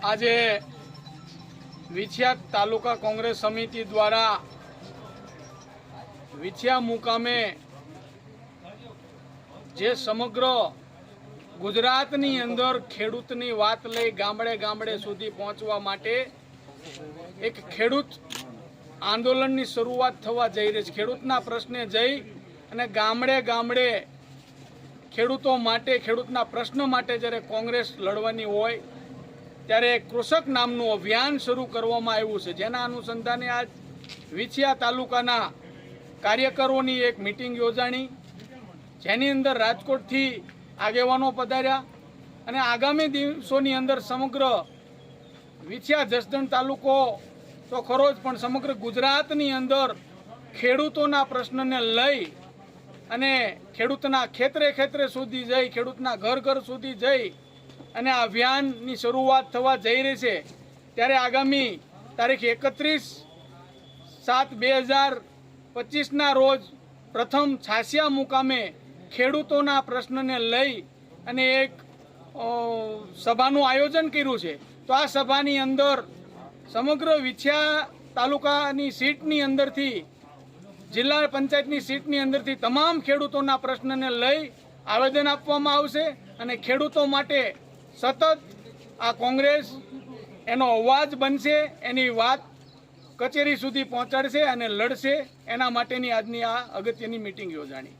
આજે વિછિયા તાલુકા કોંગ્રેસ સમિતિ દ્વારા વિછિયા મુકામે જે સમગ્ર ગુજરાતની અંદર ખેડૂતની વાત લઈ ગામડે ગામડે સુધી પહોંચવા માટે એક ખેડૂત આંદોલનની શરૂઆત થવા જઈ રહી છે. ખેડૂતના પ્રશ્ને જઈ અને ગામડે ગામડે ખેડૂતો માટે, ખેડૂતના પ્રશ્ન માટે જ્યારે કોંગ્રેસ લડવાની હોય ત્યારે કૃષક નામનું અભિયાન શરૂ કરવામાં આવ્યું છે. જેના અનુસંધાને આજ વિછિયા તાલુકાના કાર્યકરોની એક મિટિંગ યોજાણી, જેની અંદર રાજકોટથી આગેવાનો પધાર્યા અને આગામી દિવસોની અંદર સમગ્ર વિછિયા જસદણ તાલુકો તો ખરો જ, પણ સમગ્ર ગુજરાતની અંદર ખેડૂતોના પ્રશ્નને લઈ અને ખેડૂતના ખેતરે ખેતરે સુધી જઈ, ખેડૂતના ઘર ઘર સુધી જઈ અને આ અભિયાનની શરૂઆત થવા જઈ રહી છે, ત્યારે આગામી તારીખ એકત્રીસ સાત બે હજાર પચીસના રોજ પ્રથમ છાસિયા મુકામે ખેડૂતોના પ્રશ્નને લઈ અને એક સભાનું આયોજન કર્યું છે. તો આ સભાની અંદર સમગ્ર વિછિયા તાલુકાની સીટની અંદરથી, જિલ્લા પંચાયતની સીટની અંદરથી તમામ ખેડૂતોના પ્રશ્નને લઈ આવેદન આપવામાં આવશે અને ખેડૂતો માટે સતત આ કોંગ્રેસ એનો અવાજ બનશે, એની વાત કચેરી સુધી પહોંચાડશે અને લડશે. એના માટેની આજની આ અગત્યની મિટિંગ યોજાણી.